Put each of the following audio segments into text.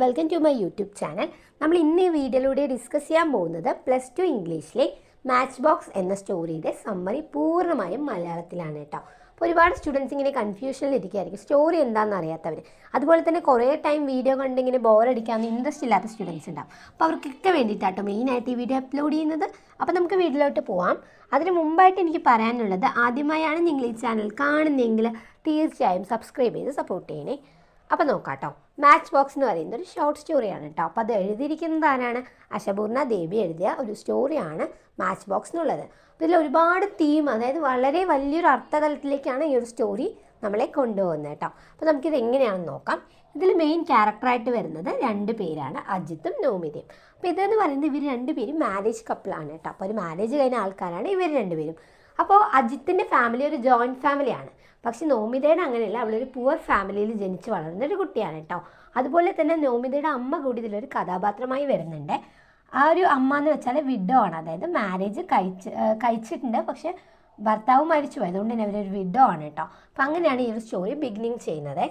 Welcome to my YouTube channel നമ്മൾ ഇന്ന് ഈ വീഡിയോയിലൂടെ ഡിസ്കസ് ചെയ്യാൻ പോകുന്നത് പ്ലസ് ടു ഇംഗ്ലീഷിലെ മാച്ച് ബോക്സ് എന്ന സ്റ്റോറിയുടെ സമ്മറി പൂർണമായും മലയാളത്തിലാണ് കേട്ടോ. അപ്പോൾ ഒരുപാട് സ്റ്റുഡൻസ് ഇങ്ങനെ കൺഫ്യൂഷനിൽ ഇരിക്കുകയായിരിക്കും. സ്റ്റോറി എന്താണെന്ന് അറിയാത്തവർ അതുപോലെ തന്നെ കുറേ ടൈം വീഡിയോ കണ്ട് ഇങ്ങനെ ബോറടിക്കാവുന്ന ഇൻട്രസ്റ്റ് ഇല്ലാത്ത സ്റ്റുഡൻസ് ഉണ്ടാവും. അപ്പോൾ അവർക്കൊക്കെ വേണ്ടിയിട്ടാട്ടോ മെയിനായിട്ട് ഈ വീഡിയോ അപ്ലോഡ് ചെയ്യുന്നത്. അപ്പോൾ നമുക്ക് വീഡിയോയിലോട്ട് പോവാം. അതിന് മുമ്പായിട്ട് എനിക്ക് പറയാനുള്ളത് ആദ്യമായാണ് നിങ്ങൾ ഈ ചാനൽ കാണുന്നതെങ്കിൽ തീർച്ചയായും സബ്സ്ക്രൈബ് ചെയ്ത് സപ്പോർട്ട് ചെയ്യണേ. അപ്പോൾ നോക്കാട്ടോ. മാച്ച് ബോക്സ് എന്ന് പറയുന്നത് ഒരു ഷോർട്ട് സ്റ്റോറിയാണ് കേട്ടോ അപ്പോൾ അത് എഴുതിയിരിക്കുന്നത് ആരാണ്? അശപൂർണ ദേവി എഴുതിയ ഒരു സ്റ്റോറിയാണ് മാച്ച് ബോക്സ് എന്നുള്ളത്. ഇതിൽ ഒരുപാട് തീം അതായത് വളരെ വലിയൊരു അർത്ഥതലത്തിലേക്കാണ് ഈ ഒരു സ്റ്റോറി നമ്മളെ കൊണ്ടുപോകുന്നത് കേട്ടോ അപ്പോൾ നമുക്കിത് എങ്ങനെയാണെന്ന് നോക്കാം. ഇതിൽ മെയിൻ ക്യാരക്ടറായിട്ട് വരുന്നത് രണ്ട് പേരാണ്. അജിത്തും നോമിതയും. അപ്പോൾ ഇതെന്ന് പറയുന്നത് ഇവർ രണ്ടുപേരും മാരേജ് കപ്പിളാണ് കേട്ടോ അപ്പോൾ ഒരു മാരേജ് കഴിഞ്ഞ ആൾക്കാരാണ് ഇവർ രണ്ടുപേരും അപ്പോൾ അജിത്തിന്റെ ഫാമിലി ഒരു ജോയിന്റ് ഫാമിലിയാണ് പക്ഷെ നോമിതയുടെ അങ്ങനെയല്ല അവളൊരു പുവർ ഫാമിലിയിൽ ജനിച്ച് വളർന്ന ഒരു കുട്ടിയാണ് കേട്ടോ അതുപോലെ തന്നെ നോമിതയുടെ അമ്മ കൂടി ഇതിലൊരു കഥാപാത്രമായി വരുന്നുണ്ട്. ആ ഒരു അമ്മ എന്ന് വെച്ചാൽ വിഡോ ആണ്. അതായത് മാരേജ് കഴിച്ച് കഴിച്ചിട്ടുണ്ട്. പക്ഷെ ഭർത്താവ് മരിച്ചു അതുകൊണ്ട് തന്നെ അവരൊരു വിഡോ ആണ് കേട്ടോ അപ്പം അങ്ങനെയാണ് ഈ ഒരു സ്റ്റോറി ബിഗിനിങ് ചെയ്യുന്നത്.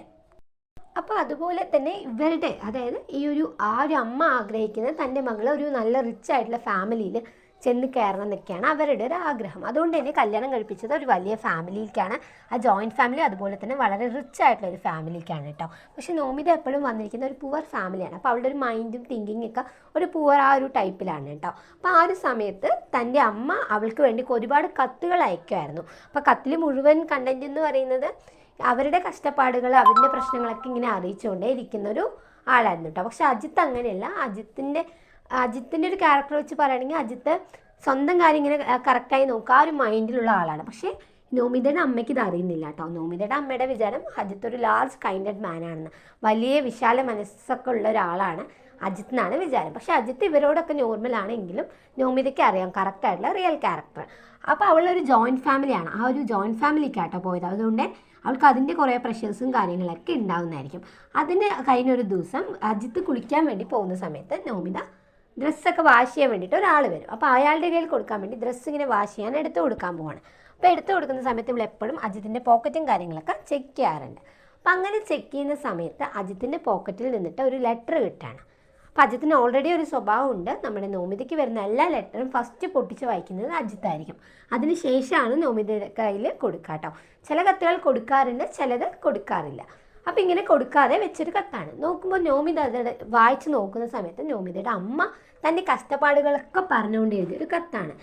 അപ്പോൾ അതുപോലെ തന്നെ ഇവരുടെ അതായത് ഈ ഒരു ആ ഒരു അമ്മ ആഗ്രഹിക്കുന്നത് തന്റെ മകൾ ഒരു നല്ല റിച്ച് ആയിട്ടുള്ള ഫാമിലിയിൽ ചെന്ന് കയറണം എന്നൊക്കെയാണ് അവരുടെ ഒരു ആഗ്രഹം. അതുകൊണ്ട് തന്നെ കല്യാണം കഴിപ്പിച്ചത് ഒരു വലിയ ഫാമിലിക്കാണ്. ആ ജോയിന്റ് ഫാമിലി അതുപോലെ തന്നെ വളരെ റിച്ച് ആയിട്ടുള്ള ഒരു ഫാമിലിക്കാണ് കേട്ടോ. പക്ഷെ നോമിത എപ്പോഴും വന്നിരിക്കുന്ന ഒരു പുവർ ഫാമിലിയാണ് അപ്പോൾ അവളുടെ ഒരു മൈൻഡും തിങ്കിങ് ഒക്കെ ഒരു പുവർ ആ ഒരു ടൈപ്പിലാണ് കേട്ടോ. അപ്പോൾ ആ ഒരു സമയത്ത് തന്റെ അമ്മ അവൾക്ക് വേണ്ടി ഒരുപാട് കത്തുകൾ അയക്കുമായിരുന്നു. അപ്പോൾ കത്തിൽ മുഴുവൻ കണ്ടന്റ് എന്ന് പറയുന്നത് അവരുടെ കഷ്ടപ്പാടുകൾ അവരുടെ പ്രശ്നങ്ങളൊക്കെ ഇങ്ങനെ അറിയിച്ചുകൊണ്ടേ ഇരിക്കുന്നൊരു ആളായിരുന്നു കേട്ടോ. പക്ഷെ അജിത്ത് അങ്ങനെയല്ല. അജിത്തിന്റെ അജിത്തിന്റെ ഒരു ക്യാരക്ടർ വെച്ച് പറയുകയാണെങ്കിൽ അജിത്ത് സ്വന്തം കാര്യം ഇങ്ങനെ കറക്റ്റായി നോക്കുക ആ ഒരു മൈൻഡിലുള്ള ആളാണ്. പക്ഷേ നോമിതയുടെ അമ്മയ്ക്ക് ഇത് അറിയുന്നില്ല കേട്ടോ. നോമിതയുടെ അമ്മയുടെ വിചാരം അജിത്ത് ഒരു ലാർജ് കൈൻഡഡ് മാനാണെന്ന് വലിയ വിശാല മനസ്സൊക്കെ ഉള്ള ഒരാളാണ് അജിത്ത് എന്നാണ് വിചാരം. പക്ഷേ അജിത്ത് ഇവരോടൊക്കെ നോർമൽ ആണെങ്കിലും നോമിതയ്ക്ക് അറിയാം. കറക്റ്റായിട്ടുള്ള റിയൽ ക്യാരക്ടർ അപ്പോൾ അവളൊരു ജോയിന്റ് ഫാമിലിയാണ് ആ ഒരു ജോയിന്റ് ഫാമിലിക്കാട്ടോ പോയത്. അതുകൊണ്ട് അവൾക്ക് അതിന്റെ കുറേ പ്രഷേഴ്സും കാര്യങ്ങളൊക്കെ ഉണ്ടാകുന്നതായിരിക്കും അതിന് കഴിഞ്ഞൊരു ദിവസം അജിത്ത് കുളിക്കാൻ വേണ്ടി പോകുന്ന സമയത്ത് നോമിത ഡ്രസ്സൊക്കെ വാഷ് ചെയ്യാൻ വേണ്ടിയിട്ട് ഒരാൾ വരും. അപ്പോൾ അയാളുടെ കയ്യിൽ കൊടുക്കാൻ വേണ്ടി ഡ്രസ്സ് ഇങ്ങനെ വാഷ് ചെയ്യാൻ എടുത്തു കൊടുക്കാൻ പോവാണ്. അപ്പോൾ എടുത്തു കൊടുക്കുന്ന സമയത്ത് നമ്മൾ എപ്പോഴും അജിത്തിന്റെ പോക്കറ്റും കാര്യങ്ങളൊക്കെ ചെക്ക് ചെയ്യാറുണ്ട്. അപ്പോൾ അങ്ങനെ ചെക്ക് ചെയ്യുന്ന സമയത്ത് അജിത്തിന്റെ പോക്കറ്റിൽ നിന്നിട്ട് ഒരു ലെറ്റർ കിട്ടുകയാണ് അപ്പോൾ അജിത്തിന് ഓൾറെഡി ഒരു സ്വഭാവമുണ്ട് നമ്മുടെ നോമിതയ്ക്ക് വരുന്ന എല്ലാ ലെറ്ററും ഫസ്റ്റ് പൊട്ടിച്ച് വായിക്കുന്നത് അജിത്തായിരിക്കും. അതിന് ശേഷമാണ് നോമിതയുടെ കയ്യിൽ കൊടുക്കുക കേട്ടോ ചില കത്തുകൾ കൊടുക്കാറുണ്ട് ചിലത് കൊടുക്കാറില്ല. അപ്പം ഇങ്ങനെ കൊടുക്കാതെ വെച്ചൊരു കത്താണ്. നോക്കുമ്പോൾ നോമിത അത് വായിച്ച് നോക്കുന്ന സമയത്ത് നോമിതയുടെ അമ്മ തന്റെ കഷ്ടപ്പാടുകളൊക്കെ പറഞ്ഞുകൊണ്ട് എഴുതിയൊരു കത്താണ്.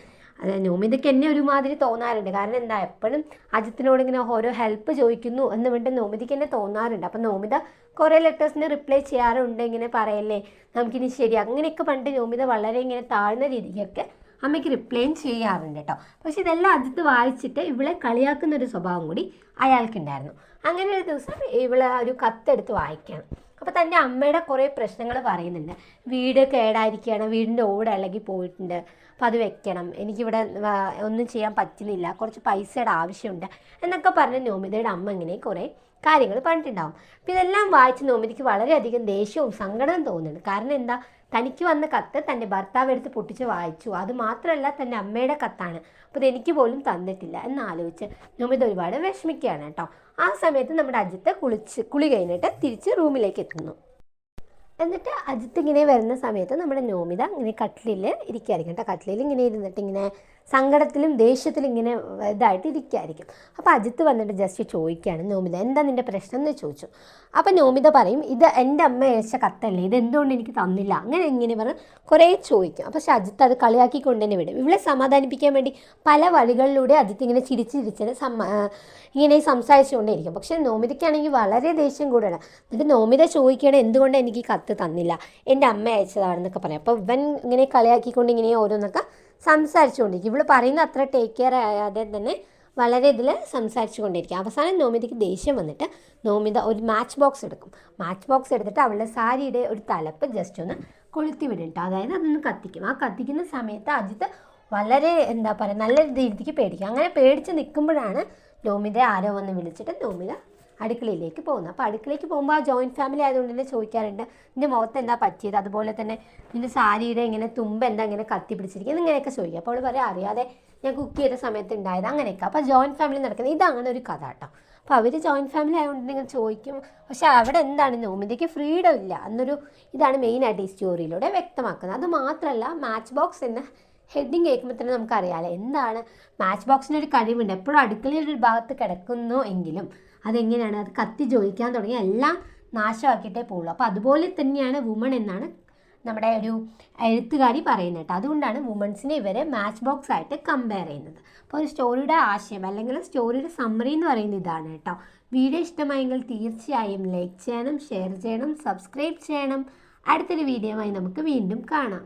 അത് നോമിതയ്ക്ക് എന്നെ ഒരുമാതിരി തോന്നാറുണ്ട്. കാരണം എന്താ എപ്പോഴും അജിത്തിനോട് ഇങ്ങനെ ഓരോ ഹെൽപ്പ് ചോദിക്കുന്നു എന്ന് വേണ്ടി നോമിതയ്ക്ക് എന്നെ തോന്നാറുണ്ട്. അപ്പം നോമിത കുറേ ലെറ്റേഴ്സിന് റിപ്ലൈ ചെയ്യാറുണ്ട് ഇങ്ങനെ പറയല്ലേ നമുക്കിനി ശരി. അങ്ങനെയൊക്കെ പണ്ട് നോമിത വളരെ ഇങ്ങനെ താഴ്ന്ന രീതിക്കൊക്കെ അമ്മയ്ക്ക് റിപ്ലൈയും ചെയ്യാറുണ്ട് കേട്ടോ പക്ഷെ ഇതെല്ലാം അജിത്ത് വായിച്ചിട്ട് ഇവളെ കളിയാക്കുന്ന ഒരു സ്വഭാവം കൂടി അയാൾക്കുണ്ടായിരുന്നു. അങ്ങനെ ഒരു ദിവസം ഇവളെ ഒരു കത്തെടുത്ത് വായിക്കുകയാണ്. അപ്പോൾ തന്റെ അമ്മയുടെ കുറേ പ്രശ്നങ്ങൾ പറയുന്നുണ്ട്. വീട് കേടായിരിക്കുകയാണ് വീടിന്റെ ഓട് ഇളകി പോയിട്ടുണ്ട്. അപ്പോൾ അത് വെക്കണം. എനിക്കിവിടെ ഒന്നും ചെയ്യാൻ പറ്റുന്നില്ല. കുറച്ച് പൈസയുടെ ആവശ്യമുണ്ട് എന്നൊക്കെ പറഞ്ഞ് നോമിതയുടെ അമ്മ ഇങ്ങനെ കുറേ കാര്യങ്ങൾ പറഞ്ഞിട്ടുണ്ടാവും. അപ്പോൾ ഇതെല്ലാം വായിച്ച് നോമിതയ്ക്ക് വളരെയധികം ദേഷ്യവും സങ്കടവും തോന്നുന്നുണ്ട്. കാരണം എന്താ? തനിക്ക് വന്ന കത്ത് തന്റെ ഭർത്താവ് എടുത്ത് പൊട്ടിച്ച് വായിച്ചു. അത് മാത്രമല്ല തന്റെ അമ്മയുടെ കത്താണ്. അപ്പോൾ ഇതെനിക്ക് പോലും തന്നിട്ടില്ല എന്നാലോചിച്ച് നോമിത ഒരുപാട് വിഷമിക്കുകയാണ് കേട്ടോ. ആ സമയത്ത് നമ്മുടെ അജിത്ത് കുളിച്ച് കുളി കഴിഞ്ഞിട്ട് തിരിച്ച് റൂമിലേക്ക് എത്തുന്നു. എന്നിട്ട് അജിത്ത് ഇങ്ങനെ വരുന്ന സമയത്ത് നമ്മുടെ നോമിത ഇങ്ങനെ കട്ടിലിൽ ഇരിക്കുകയായിരിക്കും കേട്ടോ. കട്ടിലിൽ ഇങ്ങനെ ഇരുന്നിട്ട് ഇങ്ങനെ സങ്കടത്തിലും ദേഷ്യത്തിലും ഇങ്ങനെ ഇതായിട്ട് ഇരിക്കുകയായിരിക്കും അപ്പോൾ അജിത്ത് വന്നിട്ട് ജസ്റ്റ് ചോദിക്കുകയാണ് നോമിത എന്താ നിന്റെ പ്രശ്നം? എന്ന് ചോദിച്ചു. അപ്പോൾ നോമിത പറയും ഇത് എന്റെ അമ്മ അയച്ച കത്തല്ലേ ഇത് എന്തുകൊണ്ട് എനിക്ക് തന്നില്ല? അങ്ങനെ ഇങ്ങനെ പറഞ്ഞ് കുറേ ചോദിക്കും. പക്ഷെ അജിത്ത് അത് കളിയാക്കിക്കൊണ്ട് തന്നെ വിടും. ഇവളെ സമാധാനിപ്പിക്കാൻ വേണ്ടി പല വഴികളിലൂടെ അജിത്ത് ഇങ്ങനെ ചിരിച്ച് ഇങ്ങനെ ഇങ്ങനെ സംസാരിച്ചുകൊണ്ടേയിരിക്കും. പക്ഷേ നോമിതയ്ക്കാണെങ്കിൽ വളരെ ദേഷ്യം കൂടുതലാണ്. എന്നിട്ട് നോമിത ചോദിക്കുകയാണ് എന്തുകൊണ്ട് എനിക്ക് കത്ത് തന്നില്ല? എന്റെ അമ്മ അയച്ചതാണെന്നൊക്കെ പറയും. അപ്പോൾ ഇവൻ ഇങ്ങനെ കളിയാക്കിക്കൊണ്ട് ഇങ്ങനെ ഓരോന്നൊക്കെ സംസാരിച്ചുകൊണ്ടിരിക്കും. ഇവൾ പറയുന്ന അത്ര ടേക്ക് കെയർ ആയാതെ തന്നെ വളരെ ഇതിൽ സംസാരിച്ചു കൊണ്ടിരിക്കും അവസാനം നോമിതയ്ക്ക് ദേഷ്യം വന്നിട്ട് നോമിത ഒരു മാച്ച് ബോക്സ് എടുക്കും. മാച്ച് ബോക്സ് എടുത്തിട്ട് അവളുടെ സാരിയുടെ ഒരു തലപ്പ് ജസ്റ്റ് ഒന്ന് കൊളുത്തി വിടും അതായത് അതൊന്ന് കത്തിക്കും. ആ കത്തിക്കുന്ന സമയത്ത് അജിത്ത് വളരെ എന്താ പറയുക നല്ല രീതിക്ക് പേടിക്കും. അങ്ങനെ പേടിച്ച് നിൽക്കുമ്പോഴാണ് നോമിത ആരോ വന്ന് വിളിച്ചിട്ട് നോമിത അടുക്കളയിലേക്ക് പോകുന്നത് അപ്പോൾ അടുക്കളയിലേക്ക് പോകുമ്പോൾ ആ ജോയിന്റ് ഫാമിലി ആയതുകൊണ്ട് തന്നെ ചോദിക്കാറുണ്ട് നിന്റെ മുഖത്ത് എന്താ പറ്റിയത്? അതുപോലെ തന്നെ നിന്റെ സാരിയുടെ ഇങ്ങനെ തുമ്പ് എന്താ ഇങ്ങനെ കത്തി പിടിച്ചിരിക്കുന്നത് ഇങ്ങനെയൊക്കെ ചോദിക്കുക അപ്പോൾ അവൾ പറയാം അറിയാതെ ഞാൻ കുക്ക് ചെയ്ത സമയത്ത് ഉണ്ടായത് അങ്ങനെയൊക്കെ. അപ്പോൾ ജോയിന്റ് ഫാമിലി നടക്കുന്നത് ഇതാണ് ഒരു കഥ കേട്ടോ. അപ്പോൾ അവർ ജോയിന്റ് ഫാമിലി ആയതുകൊണ്ട് നിങ്ങൾ ചോദിക്കും പക്ഷേ അവിടെ എന്താണ്? നോമിതയ്ക്ക് ഫ്രീഡം ഇല്ല. എന്നൊരു ഇതാണ് മെയിനായിട്ട് ഈ സ്റ്റോറിയിലൂടെ വ്യക്തമാക്കുന്നത്. അത് മാത്രമല്ല മാച്ച് ബോക്സ് എന്ന ഹെഡിങ് കേൾക്കുമ്പോൾ തന്നെ നമുക്കറിയാമല്ലോ എന്താണ്? മാച്ച് ബോക്സിന്റെ ഒരു കഴിവുണ്ട്. എപ്പോഴും അടുക്കളയിൽ ഒരു ഭാഗത്ത് കിടക്കുന്നു എങ്കിലും അതെങ്ങനെയാണ്? അത് കത്തി ജോലിക്കാൻ തുടങ്ങി. എല്ലാം നാശമാക്കിയിട്ടേ പോകുള്ളൂ അപ്പോൾ അതുപോലെ തന്നെയാണ് വുമൺ എന്നാണ് നമ്മുടെ ഒരു എഴുത്തുകാരി പറയുന്നത് കേട്ടോ. അതുകൊണ്ടാണ് വുമൺസിനെ ഇവരെ മാച്ച് ബോക്സ് ആയിട്ട് കമ്പയർ ചെയ്യുന്നത്. അപ്പോൾ ഒരു സ്റ്റോറിയുടെ ആശയം അല്ലെങ്കിൽ സ്റ്റോറിയുടെ സമ്മറി എന്ന് പറയുന്ന ഇതാണ് കേട്ടോ. വീഡിയോ ഇഷ്ടമായെങ്കിൽ തീർച്ചയായും ലൈക്ക് ചെയ്യണം ഷെയർ ചെയ്യണം സബ്സ്ക്രൈബ് ചെയ്യണം. അടുത്തൊരു വീഡിയോയുമായി നമുക്ക് വീണ്ടും കാണാം.